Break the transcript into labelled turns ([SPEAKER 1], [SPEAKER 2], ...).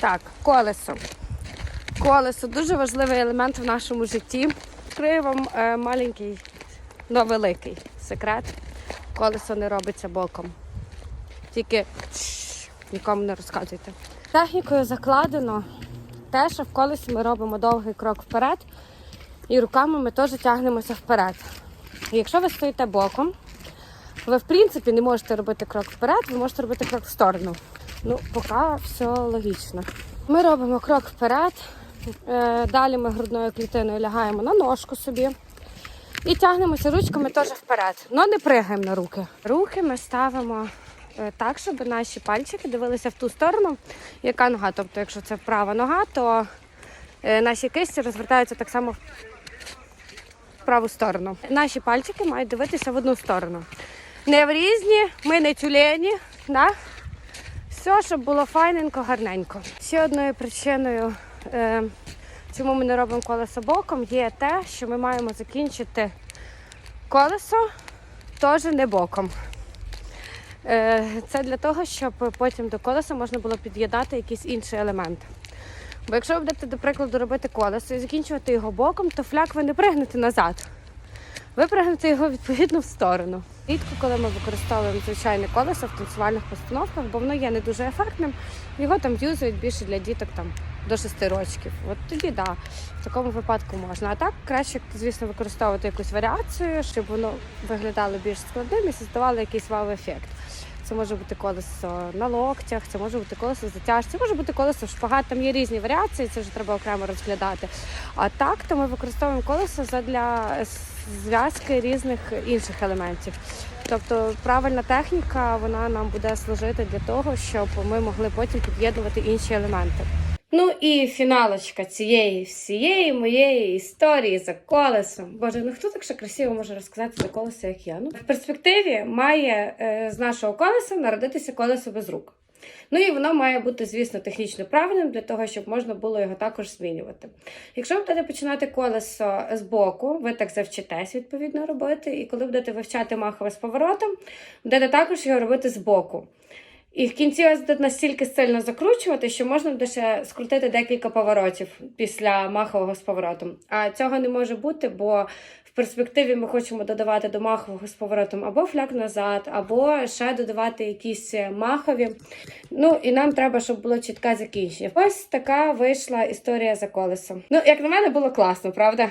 [SPEAKER 1] Так, колесо. Колесо дуже важливий елемент в нашому житті. Відкрию вам е, маленький, но великий секрет. Колесо не робиться боком. Тільки нікому не розказуйте. Технікою закладено те, що в колесі ми робимо довгий крок вперед, і руками ми теж тягнемося вперед. І якщо ви стоїте боком, ви в принципі не можете робити крок вперед, ви можете робити крок в сторону. Ну, поки все логічно. Ми робимо крок вперед. е, Далі ми грудною клітиною лягаємо на ножку собі. І тягнемося ручками теж вперед. але не пригаємо на руки. Руки ми ставимо е, так, щоб наші пальчики дивилися в ту сторону, яка нога. Тобто, якщо це права нога, то е, наші кисті розвертаються так само в праву сторону. Наші пальчики мають дивитися в одну сторону. Не в різні, ми не тюлені. Да? Все, щоб було файненько, гарненько. Ще одною причиною, е, чому ми не робимо колесо боком, є те, що ми маємо закінчити колесо теж не боком. Е, це для того, щоб потім до колеса можна було під'єднати якийсь інший елемент. Бо якщо ви будете, до прикладу, робити колесо і закінчувати його боком, то фляк ви не пригнете назад. Ви пригнете його відповідно в сторону. Рідко, коли ми використовуємо звичайне колесо в танцювальних постановках, бо воно є не дуже ефектним. Його там юзують більше для діток там до 6 років. От тоді да, в такому випадку можна. А так краще, звісно, використовувати якусь варіацію, щоб воно виглядало більш складним і создавало якийсь вау-ефект. Це може бути колесо на локтях, це може бути колесо затяжці, це може бути колесо в шпагат. Там є різні варіації, це вже треба окремо розглядати. А так, то ми використовуємо колесо для зв'язки різних інших елементів. Тобто правильна техніка вона нам буде служити для того, щоб ми могли потім під'єднувати інші елементи. Ну і фіналочка цієї всієї моєї історії за колесом. Боже, ну хто так ще красиво може розказати за колесо, як я? Ну в перспективі має е, з нашого колеса народитися колесо без рук. Ну і воно має бути, звісно, технічно правильним для того, щоб можна було його також змінювати. Якщо ви будете починати колесо з боку, ви так завчитесь відповідно робити. І коли будете вивчати махове з поворотом, будете також його робити з боку. І в кінці ось буде настільки сильно закручувати, що можна буде скрутити декілька поворотів після махового з поворотом. А цього не може бути, бо в перспективі ми хочемо додавати до махового з поворотом або фляк назад, або ще додавати якісь махові. Ну і нам треба, щоб було чітке закінчення. Ось така вийшла історія за колесом. Ну, як на мене, було класно, правда?